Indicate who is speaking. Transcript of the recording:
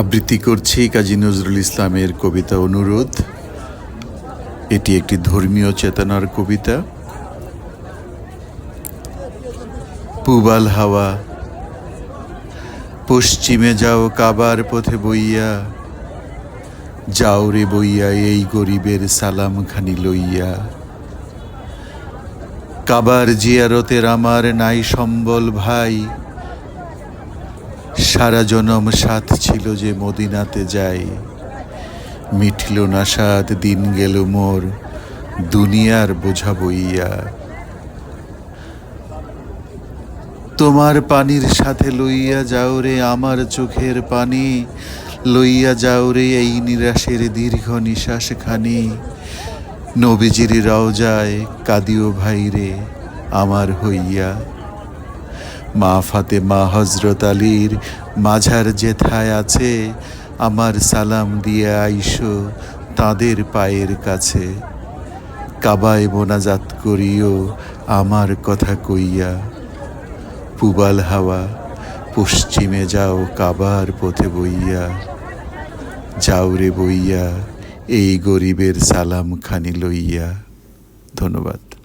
Speaker 1: আবৃত্তি করছি কাজী নজরুল ইসলামের কবিতা অনুরোধ। এটি একটি ধর্মীয় চেতনার কবিতা। পুবাল হাওয়া, পশ্চিমে যাও কাবার পথে বইয়া, যাও রে বইয়া এই গরিবের সালাম খানি লইয়া। কাবার জিয়ারতের আমার নাই সম্বল ভাই সারা জনম সাথ ছিল যে মদিনাতে যাই। মিটল না সাত, দিন গেল মোর, দুনিয়ার বোঝা বইয়া তোমার পানির সাথে লইয়া যাও রে আমার চোখের পানি, লইয়া যাও রে এই নিরাশের দীর্ঘ নিঃশ্বাস খানি নবীজির রওজায় কাদিও ভাই রে আমার হইয়া। মা ফাতে মা হজরত আলীর মাঝার যেথায় আছে, আমার সালাম দিয়ে আইসো তাদের পায়ের কাছে। কাবায় মোনাজাত করিও আমার কথা কইয়া। পুবাল হাওয়া, পশ্চিমে যাও কাবার পথে বইয়া। যাও রে বইয়া, এই গরিবের সালাম খানি লইয়া। ধন্যবাদ।